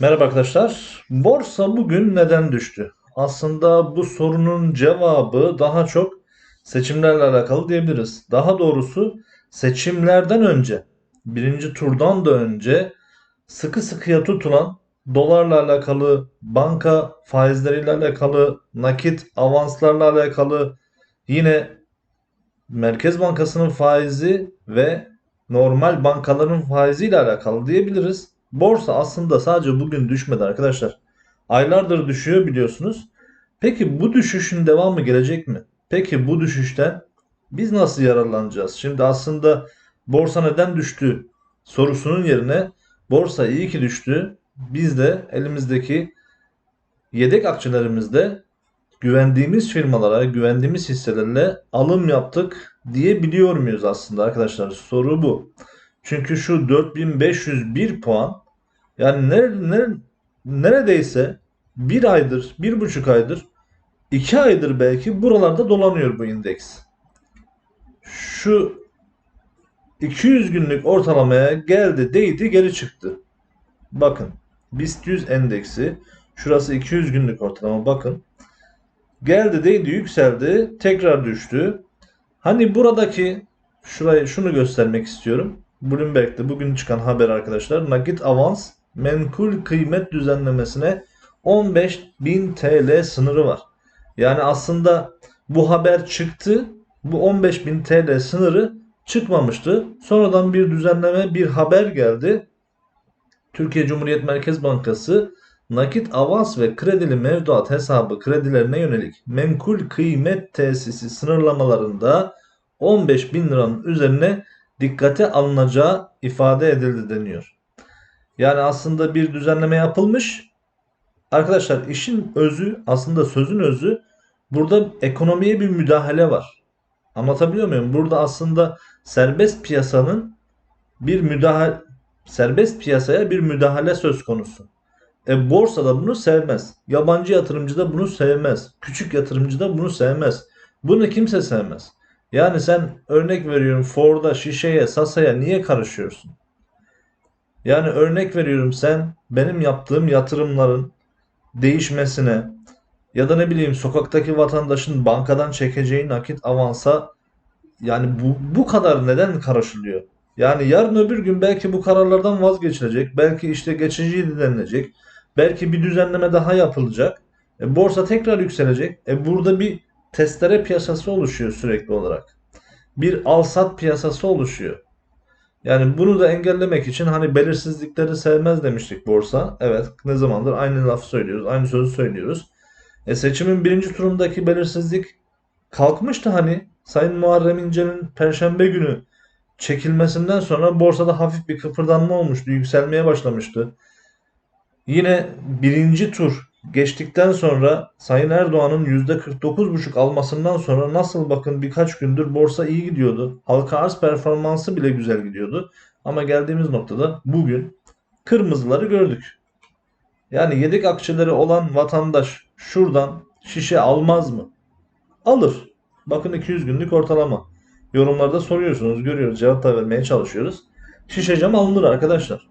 Merhaba arkadaşlar. Borsa bugün neden düştü? Aslında bu sorunun cevabı daha çok seçimlerle alakalı diyebiliriz. Daha doğrusu seçimlerden önce, birinci turdan da önce sıkı sıkıya tutulan dolarla alakalı, banka faizleriyle alakalı, nakit avanslarla alakalı, yine Merkez Bankası'nın faizi ve normal bankaların faiziyle alakalı diyebiliriz. Borsa aslında sadece bugün düşmedi arkadaşlar. Aylardır düşüyor biliyorsunuz. Peki bu düşüşün devamı gelecek mi? Peki bu düşüşten biz nasıl yararlanacağız? Şimdi aslında borsa neden düştü sorusunun yerine borsa iyi ki düştü. Biz de elimizdeki yedek akçelerimizde güvendiğimiz firmalara, güvendiğimiz hisselerle alım yaptık diyebiliyor muyuz aslında arkadaşlar? Soru bu. Çünkü şu 4501 puan yani nere, nere- neredeyse bir aydır, bir buçuk aydır, iki aydır belki buralarda dolanıyor bu indeks. Şu 200 günlük ortalamaya geldi, değdi, geri çıktı. Bakın, BIST 100 endeksi, şurası 200 günlük ortalama bakın. Geldi, değdi, yükseldi, tekrar düştü. Hani buradaki şurayı şunu göstermek istiyorum. Bloomberg'de bugün çıkan haber arkadaşlar. Nakit avans menkul kıymet düzenlemesine 15.000 TL sınırı var. Yani aslında bu haber çıktı. Bu 15.000 TL sınırı çıkmamıştı. Sonradan bir düzenleme, bir haber geldi. Türkiye Cumhuriyet Merkez Bankası nakit avans ve kredili mevduat hesabı kredilerine yönelik menkul kıymet tesisi sınırlamalarında 15 bin liranın üzerine dikkate alınacağı ifade edildi deniyor. Yani aslında bir düzenleme yapılmış. Arkadaşlar işin özü aslında sözün özü burada ekonomiye bir müdahale var. Anlatabiliyor muyum? Burada aslında serbest piyasanın bir müdahale serbest piyasaya bir müdahale söz konusu. E borsa da bunu sevmez. Yabancı yatırımcı da bunu sevmez. Küçük yatırımcı da bunu sevmez. Bunu kimse sevmez. Yani sen örnek veriyorum Ford'a, şişeye, Sasa'ya niye karışıyorsun? Yani örnek veriyorum sen benim yaptığım yatırımların değişmesine ya da ne bileyim sokaktaki vatandaşın bankadan çekeceği nakit avansa yani bu, bu kadar neden karışılıyor? Yani yarın öbür gün belki bu kararlardan vazgeçilecek. Belki işte geçici denilecek. Belki bir düzenleme daha yapılacak. E, borsa tekrar yükselecek. E, burada bir testere piyasası oluşuyor sürekli olarak. Bir al-sat piyasası oluşuyor. Yani bunu da engellemek için hani belirsizlikleri sevmez demiştik borsa. Evet ne zamandır aynı lafı söylüyoruz. Aynı sözü söylüyoruz. E seçimin birinci turundaki belirsizlik kalkmıştı hani. Sayın Muharrem İnce'nin Perşembe günü çekilmesinden sonra borsada hafif bir kıpırdanma olmuştu. Yükselmeye başlamıştı. Yine birinci tur geçtikten sonra Sayın Erdoğan'ın %49,5 almasından sonra nasıl bakın birkaç gündür borsa iyi gidiyordu. Halka arz performansı bile güzel gidiyordu. Ama geldiğimiz noktada bugün kırmızıları gördük. Yani yedek akçeleri olan vatandaş şuradan şişe almaz mı? Alır. Bakın 200 günlük ortalama. Yorumlarda soruyorsunuz, görüyoruz, cevap da vermeye çalışıyoruz. Şişe cam alınır arkadaşlar.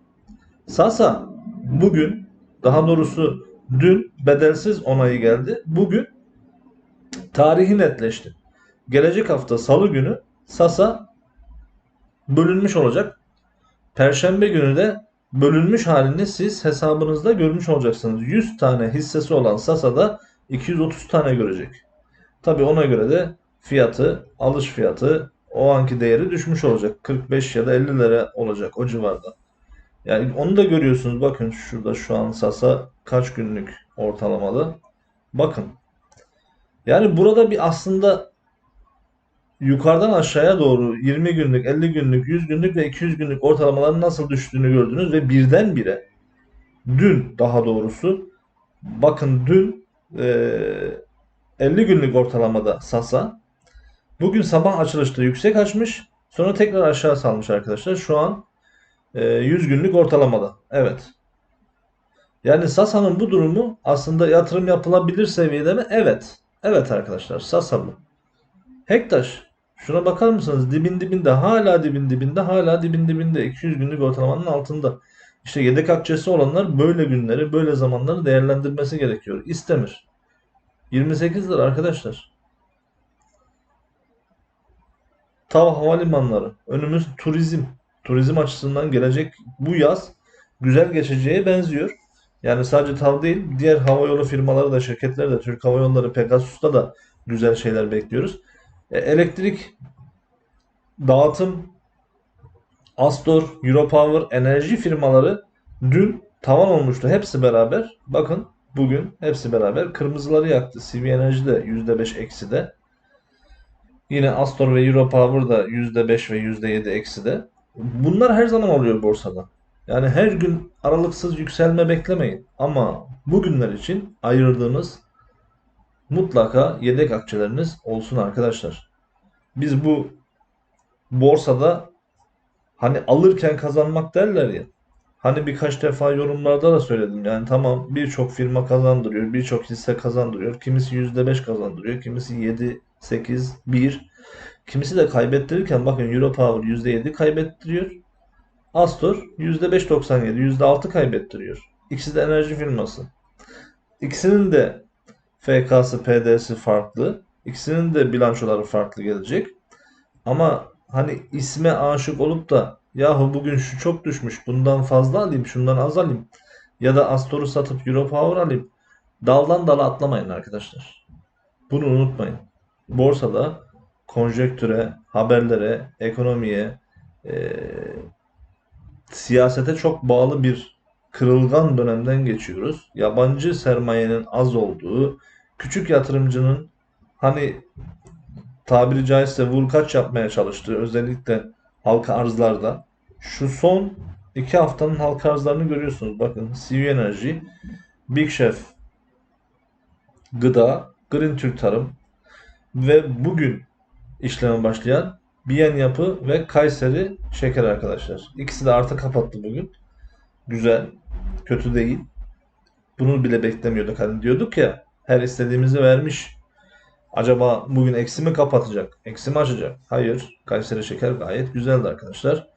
Sasa bugün daha doğrusu dün bedelsiz onayı geldi. Bugün tarihi netleşti. Gelecek hafta salı günü Sasa bölünmüş olacak. Perşembe günü de bölünmüş halini siz hesabınızda görmüş olacaksınız. 100 tane hissesi olan Sasa'da 230 tane görecek. Tabi ona göre de fiyatı, alış fiyatı o anki değeri düşmüş olacak. 45 ya da 50 lira olacak o civarda. Yani onu da görüyorsunuz. Bakın şurada şu an Sasa kaç günlük ortalamalı. Bakın. Yani burada bir aslında yukarıdan aşağıya doğru 20 günlük, 50 günlük, 100 günlük ve 200 günlük ortalamaların nasıl düştüğünü gördünüz ve birdenbire dün daha doğrusu bakın dün eee 50 günlük ortalamada Sasa bugün sabah açılışta yüksek açmış sonra tekrar aşağı salmış arkadaşlar. Şu an e, 100 günlük ortalamada. Evet. Yani Sasa'nın bu durumu aslında yatırım yapılabilir seviyede mi? Evet. Evet arkadaşlar Sasa bu. Hektaş şuna bakar mısınız? Dibin dibinde hala dibin dibinde hala dibin dibinde 200 günlük ortalamanın altında. İşte yedek akçesi olanlar böyle günleri, böyle zamanları değerlendirmesi gerekiyor. İstemir. 28 lira arkadaşlar. TAV havalimanları. Önümüz turizm. Turizm açısından gelecek bu yaz güzel geçeceğe benziyor. Yani sadece TAV değil, diğer havayolu firmaları da, şirketleri de, Türk Hava Yolları, Pegasus'ta da güzel şeyler bekliyoruz. E, elektrik dağıtım, Astor, Europower, enerji firmaları dün tavan olmuştu. Hepsi beraber. Bakın bugün hepsi beraber kırmızıları yaktı. CV Enerji de %5 eksi de. Yine Astor ve Europower da %5 ve %7 eksi de. Bunlar her zaman oluyor borsada. Yani her gün aralıksız yükselme beklemeyin. Ama bugünler için ayırdığınız mutlaka yedek akçeleriniz olsun arkadaşlar. Biz bu borsada hani alırken kazanmak derler ya. Hani birkaç defa yorumlarda da söyledim. Yani tamam birçok firma kazandırıyor, birçok hisse kazandırıyor. Kimisi %5 kazandırıyor, kimisi 7, 8, 1. Kimisi de kaybettirirken bakın Europower %7 kaybettiriyor. Astor %5.97, %6 kaybettiriyor. İkisi de enerji firması. İkisinin de FK'sı, PD'si farklı. İkisinin de bilançoları farklı gelecek. Ama hani isme aşık olup da yahu bugün şu çok düşmüş bundan fazla alayım şundan az alayım ya da Astor'u satıp Europower alayım. Daldan dala atlamayın arkadaşlar. Bunu unutmayın. Borsada konjektüre, haberlere, ekonomiye, eee, siyasete çok bağlı bir kırılgan dönemden geçiyoruz. Yabancı sermayenin az olduğu, küçük yatırımcının hani tabiri caizse vurkaç yapmaya çalıştığı özellikle halka arzlarda şu son iki haftanın halka arzlarını görüyorsunuz. Bakın CV Enerji, Big Chef, Gıda, Green Türk Tarım ve bugün işleme başlayan Biyen Yapı ve Kayseri Şeker arkadaşlar. İkisi de artı kapattı bugün. Güzel, kötü değil. Bunu bile beklemiyorduk. Hani diyorduk ya her istediğimizi vermiş. Acaba bugün eksi mi kapatacak? Eksi mi açacak? Hayır. Kayseri Şeker gayet güzeldi arkadaşlar.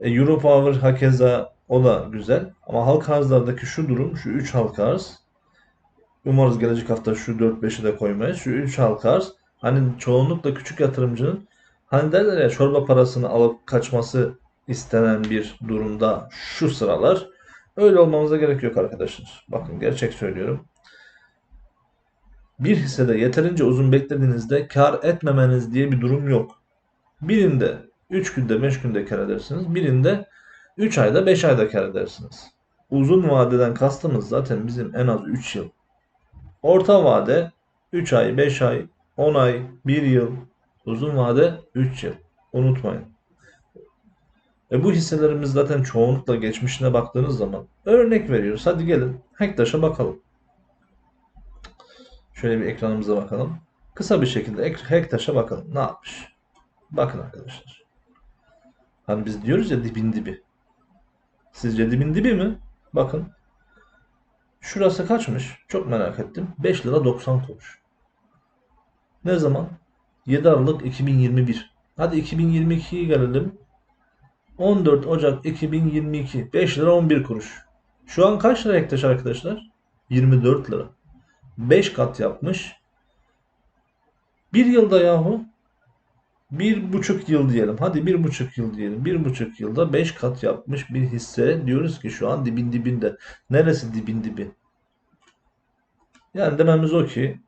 E, Europower hakeza o da güzel. Ama halka arzlardaki şu durum, şu 3 halka arz. Umarız gelecek hafta şu 4-5'i de koymayız. Şu 3 halka arz. Hani çoğunlukla küçük yatırımcının hani derler ya çorba parasını alıp kaçması istenen bir durumda şu sıralar. Öyle olmamıza gerek yok arkadaşlar. Bakın gerçek söylüyorum. Bir hissede yeterince uzun beklediğinizde kar etmemeniz diye bir durum yok. Birinde 3 günde 5 günde kar edersiniz. Birinde 3 ayda 5 ayda kar edersiniz. Uzun vadeden kastımız zaten bizim en az 3 yıl. Orta vade 3 ay, 5 ay, 10 ay, 1 yıl. Uzun vade 3 yıl. Unutmayın. E bu hisselerimiz zaten çoğunlukla geçmişine baktığınız zaman örnek veriyoruz. Hadi gelin Hektaş'a bakalım. Şöyle bir ekranımıza bakalım. Kısa bir şekilde Ek- Hektaş'a bakalım. Ne yapmış? Bakın arkadaşlar. Hani biz diyoruz ya dibin dibi. Sizce dibin dibi mi? Bakın. Şurası kaçmış? Çok merak ettim. 5 lira 90 kuruş. Ne zaman? 7 Aralık 2021. Hadi 2022'ye gelelim. 14 Ocak 2022. 5 lira 11 kuruş. Şu an kaç lira Hektaş arkadaşlar? 24 lira. 5 kat yapmış. Bir yılda yahu bir buçuk yıl diyelim. Hadi bir buçuk yıl diyelim. Bir buçuk yılda 5 kat yapmış bir hisse. Diyoruz ki şu an dibin dibinde. Neresi dibin dibi? Yani dememiz o ki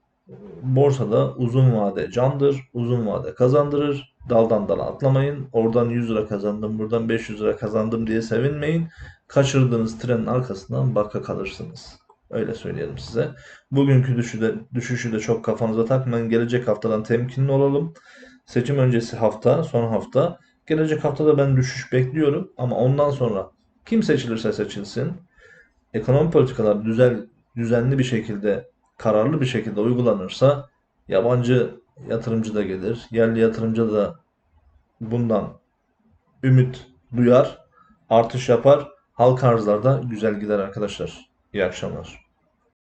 borsada uzun vade candır. Uzun vade kazandırır. Daldan dala atlamayın. Oradan 100 lira kazandım, buradan 500 lira kazandım diye sevinmeyin. Kaçırdığınız trenin arkasından baka kalırsınız. Öyle söyleyelim size. Bugünkü düşüşü de, düşüşü de çok kafanıza takmayın. Gelecek haftadan temkinli olalım. Seçim öncesi hafta, son hafta. Gelecek haftada ben düşüş bekliyorum. Ama ondan sonra kim seçilirse seçilsin. Ekonomi politikalar düzel, düzenli bir şekilde, kararlı bir şekilde uygulanırsa yabancı yatırımcı da gelir. Yerli yatırımcı da bundan ümit duyar, artış yapar. Halka arzlarda güzel gider arkadaşlar. İyi akşamlar.